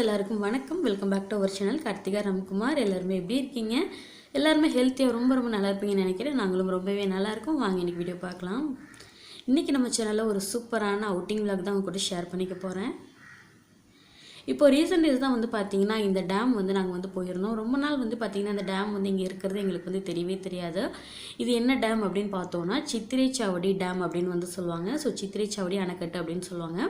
எல்லாருக்கும் வணக்கம். Welcome back to our channel Karthika Ramkumar எல்லாருமே எப்படி இருக்கீங்க? எல்லாருமே ஹெல்த்தியாக ரொம்ப ரொம்ப நல்லா இருப்பீங்கன்னு நினைக்கிறேன். நாங்களும் ரொம்பவே நல்லா வாங்க இன்னைக்கு வீடியோ பார்க்கலாம். இன்றைக்கி நம்ம சேனலில் ஒரு சூப்பரான அவுட்டிங் விளாக் தான் உங்க கூட ஷேர் பண்ணிக்க போகிறேன் இப்போ ரீசெண்ட் டேஸ் தான் வந்து பார்த்தீங்கன்னா இந்த டேம் வந்து நாங்கள் வந்து போயிருந்தோம். ரொம்ப நாள் வந்து பார்த்தீங்கன்னா இந்த டேம் வந்து இங்கே இருக்கிறது எங்களுக்கு வந்து தெரியவே தெரியாது. இது என்ன டேம் அப்படின்னு பார்த்தோன்னா சித்திரை சாவடி டேம் அப்படின்னு வந்து சொல்லுவாங்க. ஸோ சித்திரை சாவடி அணைக்கட்டு அப்படின்னு சொல்லுவாங்க.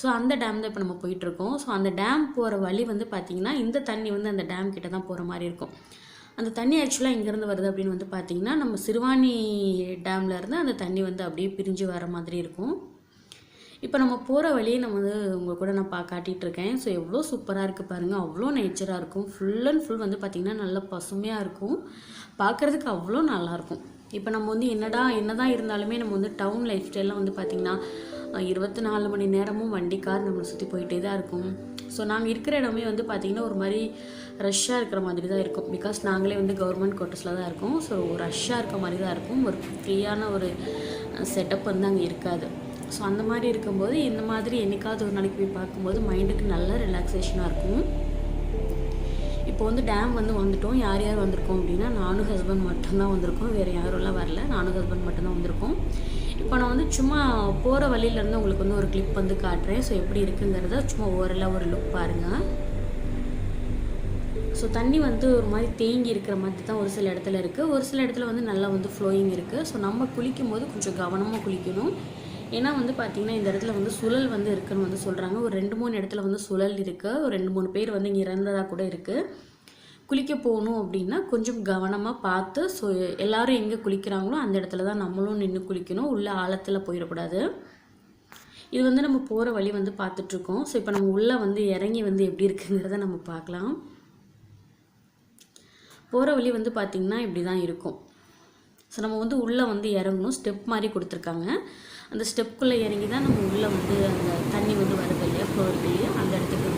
ஸோ அந்த டேம் தான் இப்போ நம்ம போயிட்டுருக்கோம். ஸோ அந்த டேம் போகிற வழி வந்து பார்த்திங்கன்னா இந்த தண்ணி வந்து அந்த டேம் கிட்ட தான் போகிற மாதிரி இருக்கும். அந்த தண்ணி ஆக்சுவலாக எங்கேருந்து வருது அப்படின்னு வந்து பார்த்திங்கன்னா நம்ம சிறுவாணி டேம்லேருந்து அந்த தண்ணி வந்து அப்படியே பிரிஞ்சு வர மாதிரி இருக்கும். இப்போ நம்ம போகிற வழியை நம்ம வந்து உங்கள் கூட நான் பா காட்டிகிட்ருக்கேன் ஸோ எவ்வளோ சூப்பராக இருக்குது பாருங்கள் அவ்வளோ நேச்சராக இருக்கும். ஃபுல் அண்ட் ஃபுல் வந்து பார்த்திங்கன்னா நல்லா பசுமையாக இருக்கும். பார்க்குறதுக்கு அவ்வளோ நல்லாயிருக்கும் இப்போ நம்ம வந்து என்னடா என்னதான் இருந்தாலுமே நம்ம வந்து டவுன் லைஃப் ஸ்டைல்லாம் வந்து பார்த்திங்கன்னா இருபத்தி நாலு மணி நேரமும் வண்டி கார் நம்மளை சுற்றி போயிட்டே தான் இருக்கும். ஸோ நாங்கள் இருக்கிற இடமே வந்து பார்த்திங்கன்னா ஒரு மாதிரி ரஷ்ஷாக இருக்கிற மாதிரி தான் இருக்கும். பிகாஸ் நாங்களே வந்து கவர்மெண்ட் குவார்ட்டர்ஸில் தான் இருக்கோம். ஸோ ரஷ்ஷாக இருக்க மாதிரி தான் இருக்கும். ஒரு ஃப்ரீயான ஒரு செட்டப் வந்து அங்கே இருக்காது. ஸோ அந்த மாதிரி இருக்கும்போது இந்த மாதிரி என்னைக்காவது ஒரு நாளைக்கு போய் பார்க்கும்போது மைண்டுக்கு நல்ல ரிலாக்ஸேஷனாக இருக்கும். இப்போ வந்து டேம் வந்து வந்துட்டோம். யார் யார் வந்திருக்கோம் அப்படின்னா நானும் ஹஸ்பண்ட் மட்டும்தான் வந்திருக்கோம். வேறு யாரெல்லாம் வரல. நானும் ஹஸ்பண்ட் மட்டும்தான் வந்திருக்கோம். இப்போ நான் வந்து சும்மா போகிற வழியிலேருந்து உங்களுக்கு வந்து ஒரு கிளிப் வந்து காட்டுறேன். ஸோ எப்படி இருக்குங்கிறத சும்மா ஓரளவு ஒரு லுக் பாருங்கள் ஸோ தண்ணி வந்து ஒரு மாதிரி தேங்கி இருக்கிற மாதிரி தான் ஒரு சில இடத்துல இருக்குது ஒரு சில இடத்துல வந்து நல்லா வந்து ஃப்ளோயிங் இருக்குது ஸோ நம்ம குளிக்கும் போது கொஞ்சம் கவனமாக குளிக்கணும். ஏன்னா வந்து பார்த்திங்கன்னா இந்த இடத்துல வந்து சுழல் வந்து இருக்குன்னு வந்து சொல்கிறாங்க ஒரு ரெண்டு மூணு இடத்துல வந்து சுழல் இருக்குது ஒரு ரெண்டு மூணு பேர் வந்து இங்கே இறந்ததாக கூட இருக்குது குளிக்க போகணும் அப்படின்னா கொஞ்சம் கவனமாக பார்த்து ஸோ எல்லாரும் எங்கே குளிக்கிறாங்களோ அந்த இடத்துல தான் நம்மளும் நின்று குளிக்கணும். உள்ள ஆழத்தில் போயிடக்கூடாது. இது வந்து நம்ம போகிற வழி வந்து பார்த்துட்ருக்கோம். ஸோ இப்போ நம்ம உள்ளே வந்து இறங்கி வந்து எப்படி இருக்குங்கிறத நம்ம பார்க்கலாம். போகிற வழி வந்து பார்த்திங்கன்னா இப்படி தான் இருக்கும். ஸோ நம்ம வந்து உள்ளே வந்து இறங்கணும். ஸ்டெப் மாதிரி கொடுத்துருக்காங்க. அந்த ஸ்டெப்புக்குள்ளே இறங்கி தான் நம்ம உள்ளே வந்து அந்த தண்ணி வந்து வருது இல்லையா? ஃப்ளோர் அந்த இடத்துக்கு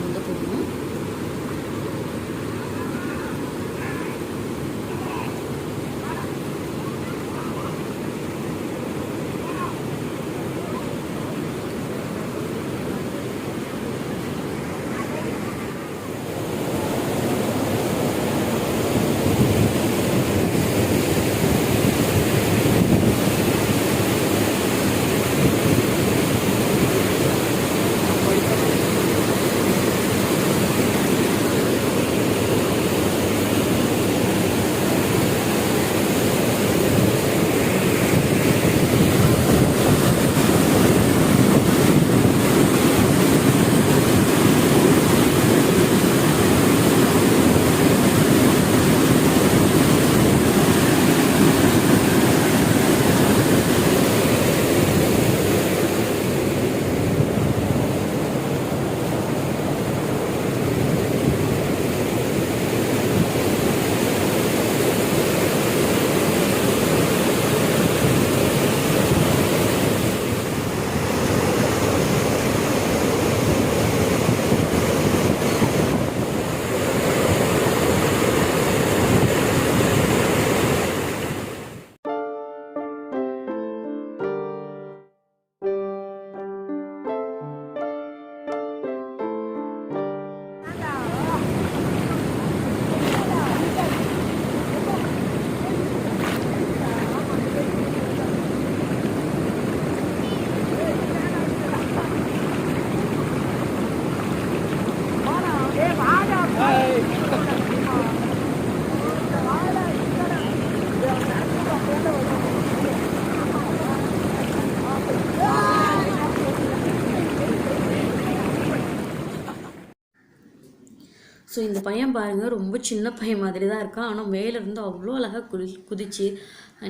இந்த பையன் பாருங்கள் ரொம்ப சின்ன பையன் மாதிரி தான் இருக்கான் ஆனால் மேலேருந்து அவ்வளோ அழகாக குதி குதிச்சு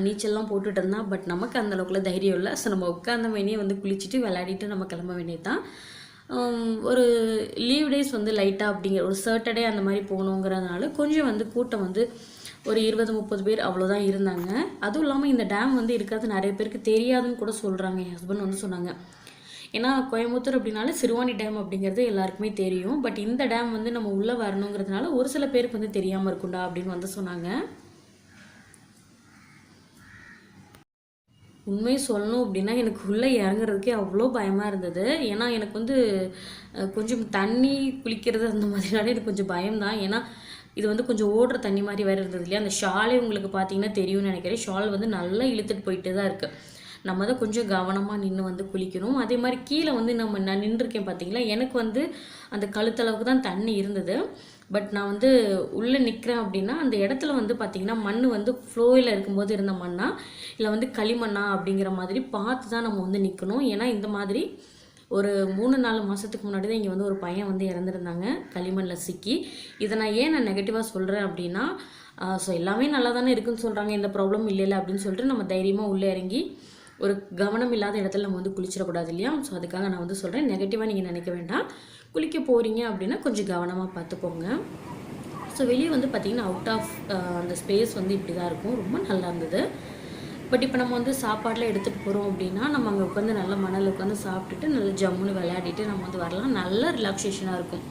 நீச்சல்லாம் போட்டுட்டு இருந்தான். பட் நமக்கு அந்த அளவுக்குள்ள தைரியம் இல்லை. ஸோ நம்ம உட்காந்த வேணியே வந்து குளிச்சுட்டு விளையாடிட்டு நம்ம கிளம்ப வேண்டியது தான் um, ஒரு லீவ் டேஸ் வந்து லைட்டாக அப்படிங்கிற ஒரு சர்ட்டடே அந்த மாதிரி போகணுங்கிறதுனால கொஞ்சம் வந்து கூட்டம் வந்து ஒரு இருபது முப்பது பேர் அவ்வளோதான் இருந்தாங்க. அதுவும் இல்லாமல் இந்த டேம் வந்து இருக்கிறது நிறைய பேருக்கு தெரியாதுன்னு கூட சொல்கிறாங்க என் ஹஸ்பண்ட் வந்து சொன்னாங்க. ஏன்னா கோயம்புத்தூர் அப்படின்னாலே சிறுவாணி டேம் அப்படிங்கிறது எல்லாருக்குமே தெரியும். பட் இந்த டேம் வந்து நம்ம உள்ளே வரணுங்கிறதுனால ஒரு சில பேருக்கு வந்து தெரியாமல் இருக்கும்டா அப்படின்னு வந்து சொன்னாங்க. உண்மையை சொல்லணும் அப்படின்னா எனக்கு உள்ளே இறங்குறதுக்கே அவ்வளோ பயமாக இருந்தது. ஏன்னா எனக்கு வந்து கொஞ்சம் தண்ணி குளிக்கிறது அந்த மாதிரினாலே எனக்கு கொஞ்சம் பயம்தான். ஏன்னா இது வந்து கொஞ்சம் ஓடுற தண்ணி மாதிரி வேறு இருந்தது இல்லையா? அந்த ஷாலே உங்களுக்கு பார்த்தீங்கன்னா தெரியும்னு நினைக்கிறேன். ஷால் வந்து நல்லா இழுத்துட்டு போயிட்டு தான் இருக்குது நம்ம தான் கொஞ்சம் கவனமாக நின்று வந்து குளிக்கணும். அதே மாதிரி கீழே வந்து நம்ம நான் நின்றுருக்கேன் பார்த்தீங்களா எனக்கு வந்து அந்த கழுத்தளவுக்கு தான் தண்ணி இருந்தது. பட் நான் வந்து உள்ளே நிற்கிறேன் அப்படின்னா அந்த இடத்துல வந்து பார்த்திங்கன்னா மண் வந்து ஃப்ளோயில் இருக்கும்போது இருந்த மண்ணா? இல்லை வந்து களிமண்ணா அப்படிங்கிற மாதிரி பார்த்து தான் நம்ம வந்து நிற்கணும் ஏன்னா இந்த மாதிரி ஒரு மூணு நாலு மாதத்துக்கு முன்னாடி தான் இங்கே வந்து ஒரு பையன் வந்து இறந்துருந்தாங்க களிமண்ணில் சிக்கி. இதை நான் ஏன் நான் நெகட்டிவாக சொல்கிறேன் அப்படின்னா ஸோ எல்லாமே நல்லா தானே இருக்குன்னு சொல்கிறாங்க எந்த ப்ராப்ளம் இல்லை அப்படின்னு சொல்லிட்டு நம்ம தைரியமாக உள்ளே இறங்கி ஒரு கவனம் இல்லாத இடத்துல நம்ம வந்து குளிச்சிடக்கூடாது இல்லையா? ஸோ அதுக்காக நான் வந்து சொல்கிறேன் நெகட்டிவாக நீங்கள் நினைக்க வேண்டாம். குளிக்க போகிறீங்க அப்படின்னா கொஞ்சம் கவனமாக பார்த்துக்கோங்க. ஸோ வெளியே வந்து பார்த்திங்கன்னா அவுட் ஆஃப் அந்த ஸ்பேஸ் வந்து இப்படி தான் இருக்கும். ரொம்ப நல்லா இருந்தது. பட் இப்போ நம்ம வந்து சாப்பாடுலாம் எடுத்துகிட்டு போகிறோம் அப்படின்னா நம்ம அங்கே உட்காந்து நல்ல மணல் உட்காந்து சாப்பிட்டுட்டு நல்லா ஜம்முன்னு விளையாடிட்டு நம்ம வந்து வரலாம். நல்ல ரிலாக்ஸேஷனாக இருக்கும்.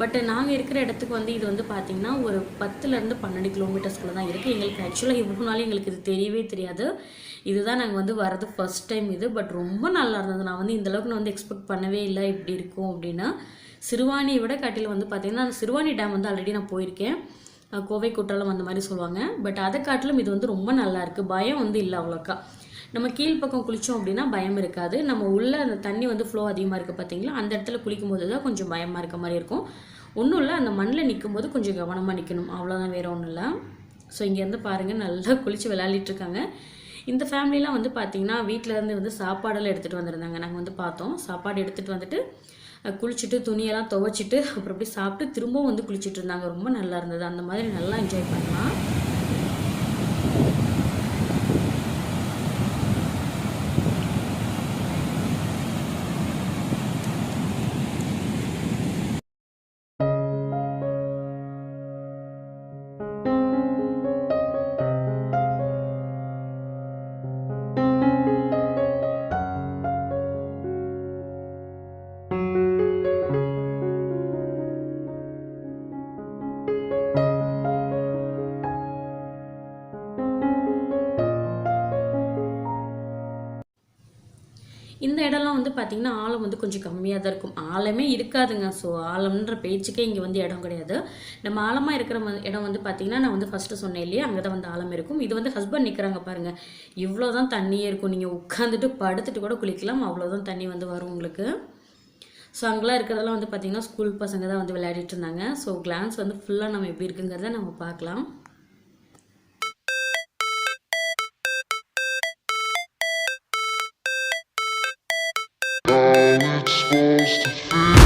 பட் நாங்கள் இருக்கிற இடத்துக்கு வந்து இது வந்து பார்த்திங்கன்னா ஒரு பத்துலேருந்து பன்னெண்டு கிலோமீட்டர்ஸ்குள்ளே தான் இருக்குது எங்களுக்கு ஆக்சுவலாக இவ்வளோ நாள் எங்களுக்கு இது தெரியவே தெரியாது. இதுதான் நாங்கள் வந்து வரது ஃபர்ஸ்ட் டைம் இது. பட் ரொம்ப நல்லா இருந்தது. நான் வந்து இந்த அளவுக்கு நான் வந்து எக்ஸ்பெக்ட் பண்ணவே இல்லை இப்படி இருக்கும் அப்படின்னா. சிறுவாணியை விட காட்டில் வந்து பார்த்திங்கன்னா அந்த சிறுவாணி டேம் வந்து ஆல்ரெடி நான் போயிருக்கேன். கோவை குற்றாலம் அந்த மாதிரி சொல்லுவாங்க. பட் அதை காட்டிலும் இது வந்து ரொம்ப நல்லா இருக்குது பயம் வந்து இல்லை அவ்வளோக்கா. நம்ம கீழ்ப்பக்கம் குளித்தோம் அப்படின்னா பயம் இருக்காது. நம்ம உள்ள அந்த தண்ணி வந்து ஃப்ளோ அதிகமாக இருக்குது பார்த்தீங்களா அந்த இடத்துல குளிக்கும் போது தான் கொஞ்சம் பயமாக இருக்க மாதிரி இருக்கும். ஒன்றும் இல்லை அந்த மண்ணில் நிற்கும் போது கொஞ்சம் கவனமாக நிற்கணும் அவ்வளோதான் வேறு ஒன்றும் இல்லை. ஸோ இங்கேருந்து பாருங்கள் நல்லா குளித்து விளையாடிட்டுருக்காங்க இந்த ஃபேமிலிலாம் வந்து பார்த்திங்கன்னா வீட்டிலேருந்து வந்து சாப்பாடெல்லாம் எடுத்துகிட்டு வந்திருந்தாங்க. நாங்கள் வந்து பார்த்தோம். சாப்பாடு எடுத்துகிட்டு வந்துட்டு குளிச்சுட்டு துணியெல்லாம் துவைச்சிட்டு அப்புறம் அப்படியே சாப்பிட்டு திரும்பவும் வந்து குளிச்சுட்டு இருந்தாங்க. ரொம்ப நல்லா இருந்தது. அந்த மாதிரி நல்லா என்ஜாய் பண்ணலாம். இந்த இடம்லாம் வந்து பார்த்திங்கன்னா ஆழம் வந்து கொஞ்சம் கம்மியாக தான் இருக்கும். ஆழமே இருக்காதுங்க. ஸோ ஆழம்ன்ற பேச்சுக்கே இங்கே வந்து இடம் கிடையாது. நம்ம ஆழமாக இருக்கிற இடம் வந்து பார்த்திங்கன்னா நான் வந்து ஃபஸ்ட்டு சொன்னேன் இல்லையா? அங்கே தான் வந்து ஆழம் இருக்கும். இது வந்து ஹஸ்பண்ட் நிற்கிறாங்க பாருங்கள் இவ்வளோ தான் தண்ணியே இருக்கும். நீங்கள் உட்காந்துட்டு படுத்துட்டு கூட குளிக்கலாம். அவ்வளோதான் தண்ணி வந்து வரும் உங்களுக்கு. ஸோ அங்கெல்லாம் இருக்கிறதெல்லாம் வந்து பார்த்திங்கன்னா ஸ்கூல் பசங்க தான் வந்து விளையாடிட்டு இருந்தாங்க. ஸோ கிளான்ஸ் வந்து ஃபுல்லாக நம்ம எப்படி இருக்குங்கிறத நம்ம பார்க்கலாம். இந்த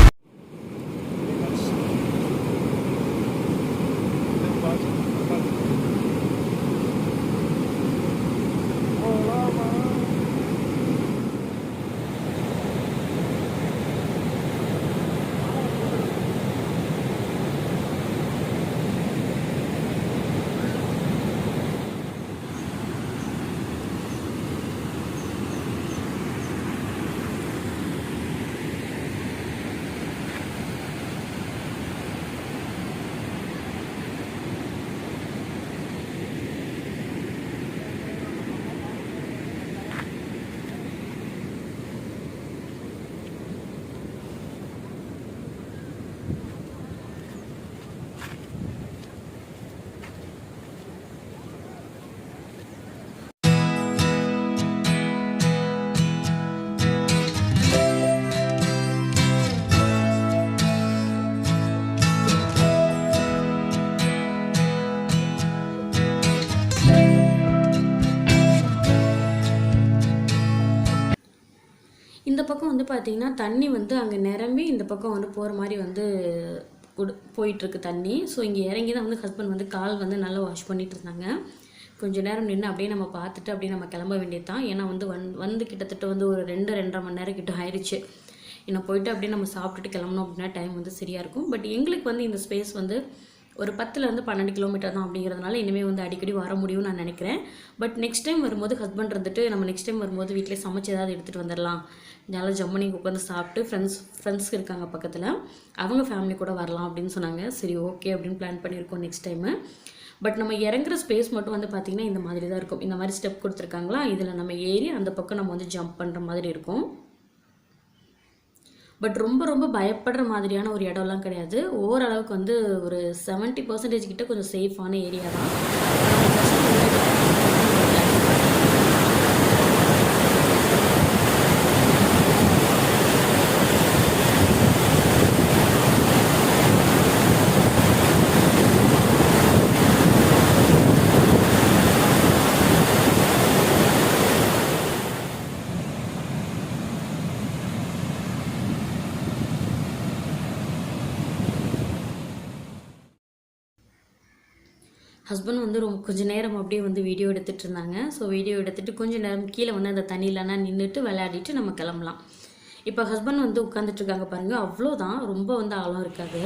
பக்கம் வந்து பார்த்தீங்கன்னா தண்ணி வந்து அங்கே நிரம்பி இந்த பக்கம் வந்து போகிற மாதிரி வந்து குடு போயிட்டுருக்கு தண்ணி. ஸோ இங்கே இறங்கி தான் வந்து ஹஸ்பண்ட் வந்து கால் வந்து நல்லா வாஷ் பண்ணிகிட்டு இருந்தாங்க. கொஞ்சம் நேரம் நின்று அப்படியே நம்ம பார்த்துட்டு அப்படியே நம்ம கிளம்ப வேண்டியது தான் ஏன்னா வந்து வந் வந்து கிட்டத்தட்ட வந்து ஒரு ரெண்டு ரெண்டரை மணி நேரம் கிட்ட ஆயிடுச்சு இன்னும் போயிட்டு அப்படியே நம்ம சாப்பிட்டுட்டு கிளம்பணும் அப்படின்னா டைம் வந்து சரியாக இருக்கும். பட் எங்களுக்கு வந்து இந்த ஸ்பேஸ் வந்து ஒரு பத்துலேருந்து பன்னெண்டு கிலோமீட்டர் தான் அப்படிங்கிறதுனால இனிமேல் வந்து அடிக்கடி வர முடியும்னு நான் நினைக்கிறேன். பட் நெக்ஸ்ட் டைம் வரும்போது ஹஸ்பண்ட் இருந்துட்டு நம்ம நெக்ஸ்ட் டைம் வரும்போது வீட்டிலே சமைச்சு ஏதாவது எடுத்துகிட்டு வந்துடலாம் நல்லா ஜம்மனி உட்காந்து சாப்பிட்டு ஃப்ரெண்ட்ஸ் ஃப்ரெண்ட்ஸ் இருக்காங்க பக்கத்தில். அவங்க ஃபேமிலி கூட வரலாம் அப்படின்னு சொன்னாங்க. சரி ஓகே அப்படின்னு பிளான் பண்ணியிருக்கோம் நெக்ஸ்ட் டைமு பட் நம்ம இறங்குற ஸ்பேஸ் மட்டும் வந்து பார்த்திங்கன்னா இந்த மாதிரி தான் இருக்கும். இந்த மாதிரி ஸ்டெப் கொடுத்துருக்காங்களா? இதில் நம்ம ஏறி அந்த பக்கம் நம்ம வந்து ஜம்ப் பண்ணுற மாதிரி இருக்கும். பட் ரொம்ப ரொம்ப பயப்படுற மாதிரியான ஒரு இடம்லாம் கிடையாது. ஓரளவுக்கு வந்து ஒரு செவன்ட்டி பர்சன்டேஜ் கிட்ட கொஞ்சம் சேஃபான ஏரியா தான். ஹஸ்பண்ட் வந்து ரொம்ப கொஞ்ச நேரம் அப்படியே வந்து வீடியோ எடுத்துகிட்டு இருந்தாங்க. ஸோ வீடியோ எடுத்துகிட்டு கொஞ்ச நேரம் கீழே வந்து அந்த தண்ணியிலலாம் நின்றுட்டு விளையாடிட்டு நம்ம கிளம்பலாம். இப்போ ஹஸ்பண்ட் வந்து உட்காந்துட்டு இருக்காங்க பாருங்கள் அவ்வளோதான் ரொம்ப வந்து ஆழம் இருக்காது.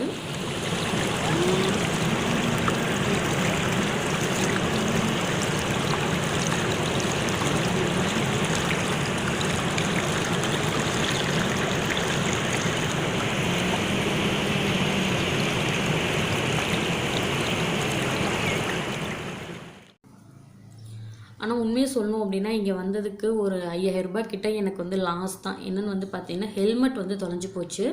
ஆனால் உண்மையை சொல்லணும் அப்படின்னா இங்கே வந்ததுக்கு ஒரு ஐயாயிரம் ரூபாய் கிட்ட எனக்கு வந்து லாஸ் தான். என்னென்னு வந்து பார்த்தீங்கன்னா ஹெல்மெட் வந்து தொலைஞ்சு போச்சு.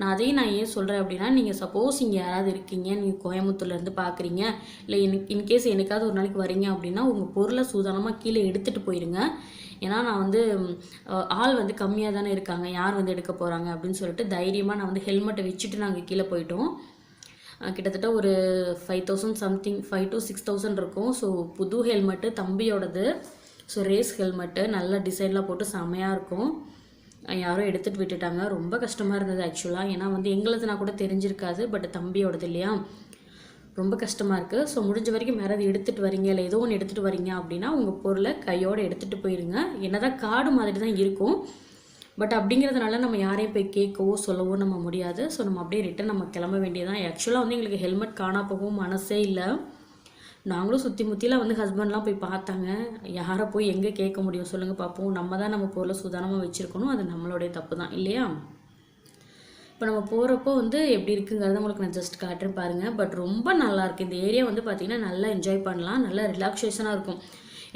நான் அதையும் நான் ஏன் சொல்கிறேன் அப்படின்னா நீங்கள் சப்போஸ் இங்கே யாராவது இருக்கீங்க நீங்கள் கோயம்புத்தூர்லேருந்து பார்க்குறீங்க இல்லை எனக்கு இன்கேஸ் எனக்காவது ஒரு நாளைக்கு வரீங்க அப்படின்னா உங்கள் பொருளை சூதானமாக கீழே எடுத்துகிட்டு போயிடுங்க ஏன்னா நான் வந்து ஆள் வந்து கம்மியாக தானே இருக்காங்க யார் வந்து எடுக்க போகிறாங்க அப்படின்னு சொல்லிட்டு தைரியமாக நான் வந்து ஹெல்மெட்டை வச்சுட்டு நாங்கள் கீழே போயிட்டோம். கிட்டத்தட்ட ஒரு five thousand something five to six thousand இருக்கும். ஸோ புது ஹெல்மெட்டு தம்பியோடது. ஸோ ரேஸ் ஹெல்மெட்டு நல்ல டிசைன்லாம் போட்டு செமையாக இருக்கும். யாரும் எடுத்துட்டு எடுத்துகிட்டு விட்டுட்டாங்க. ரொம்ப கஷ்டமாக இருந்தது ஆக்சுவலாக ஏன்னா வந்து எங்களுதுனா கூட தெரிஞ்சிருக்காது பட் தம்பியோடது இல்லையா? ரொம்ப கஷ்டமாக இருக்குது ஸோ முடிஞ்ச வரைக்கும் யாராவது எடுத்துகிட்டு வரீங்க? இல்லை ஏதோ ஒன்று எடுத்துகிட்டு வரீங்க அப்படின்னா உங்கள் பொருளை கையோடு எடுத்துகிட்டு போயிடுங்க என்ன தான் காடு மாதிரி தான் இருக்கும். பட் அப்படிங்கிறதுனால நம்ம யாரையும் போய் கேட்கவோ சொல்லவோ நம்ம முடியாது. ஸோ நம்ம அப்படியே ரிட்டன் நம்ம கிளம்ப வேண்டியதான் ஆக்சுவலாக வந்து எங்களுக்கு ஹெல்மெட் காணா போகவும் மனசே இல்லை. நாங்களும் சுற்றி முற்றிலாம் வந்து ஹஸ்பண்ட்லாம் போய் பார்த்தாங்க. யாரை போய் எங்கே கேட்க முடியும் சொல்லுங்கள் பார்ப்போம் நம்ம தான் நம்ம பொருளை சுதானமாக வச்சுருக்கணும். அது நம்மளுடைய தப்பு தான் இல்லையா? இப்போ நம்ம போகிறப்போ வந்து எப்படி இருக்குங்கிறத உங்களுக்கு நான் ஜஸ்ட் காட்டுறேன் பாருங்கள் பட் ரொம்ப நல்லாயிருக்கு இந்த ஏரியா வந்து பார்த்திங்கன்னா நல்லா என்ஜாய் பண்ணலாம். நல்லா ரிலாக்ஸேஷனாக இருக்கும்.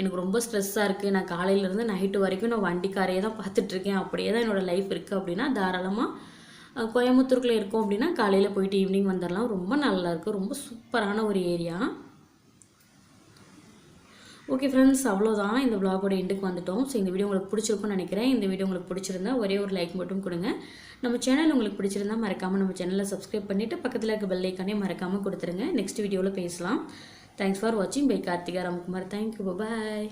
எனக்கு ரொம்ப ஸ்ட்ரெஸ்ஸாக இருக்குது நான் காலையிலேருந்து நைட்டு வரைக்கும் நான் வண்டிக்காரையே தான் பார்த்துட்ருக்கேன் அப்படியே தான் என்னோடய லைஃப் இருக்குது அப்படின்னா தாராளமாக கோயம்புத்தூருக்குள்ளே இருக்கோம் அப்படின்னா காலையில் போயிட்டு ஈவினிங் வந்துடலாம் ரொம்ப நல்லாயிருக்கு ரொம்ப சூப்பரான ஒரு ஏரியா ஓகே ஃப்ரெண்ட்ஸ் அவ்வளோதான் இந்த விளாகோட எண்டுக்கு வந்துட்டோம். ஸோ இந்த வீடியோ உங்களுக்கு பிடிச்சிருக்கும்னு நினைக்கிறேன். இந்த வீடியோ உங்களுக்கு பிடிச்சிருந்தா ஒரே ஒரு லைக் மட்டும் கொடுங்க. நம்ம சேனல் உங்களுக்கு பிடிச்சிருந்தா மறக்காமல் நம்ம சேனலை சப்ஸ்கிரைப் பண்ணிவிட்டு பக்கத்தில் இருக்க பெல் ஐக்கானே மறக்காமல் கொடுத்துருங்க. நெக்ஸ்ட் வீடியோவில் பேசலாம். தேங்க்ஸ் ஃபார் வாட்சிங் bye Karthika Ramkumar thank you bye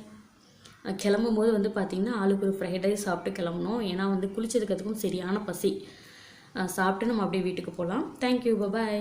கிளம்பும் போது வந்து பார்த்திங்கன்னா ஆளுக்கு ஒரு ஃப்ரைட் ரைஸ் சாப்பிட்டு கிளம்பணும். ஏன்னா வந்து குளிச்சதுக்கு அதுக்கும் சரியான பசி. சாப்பிட்டு நம்ம அப்படியே வீட்டுக்கு போகலாம். Thank you bye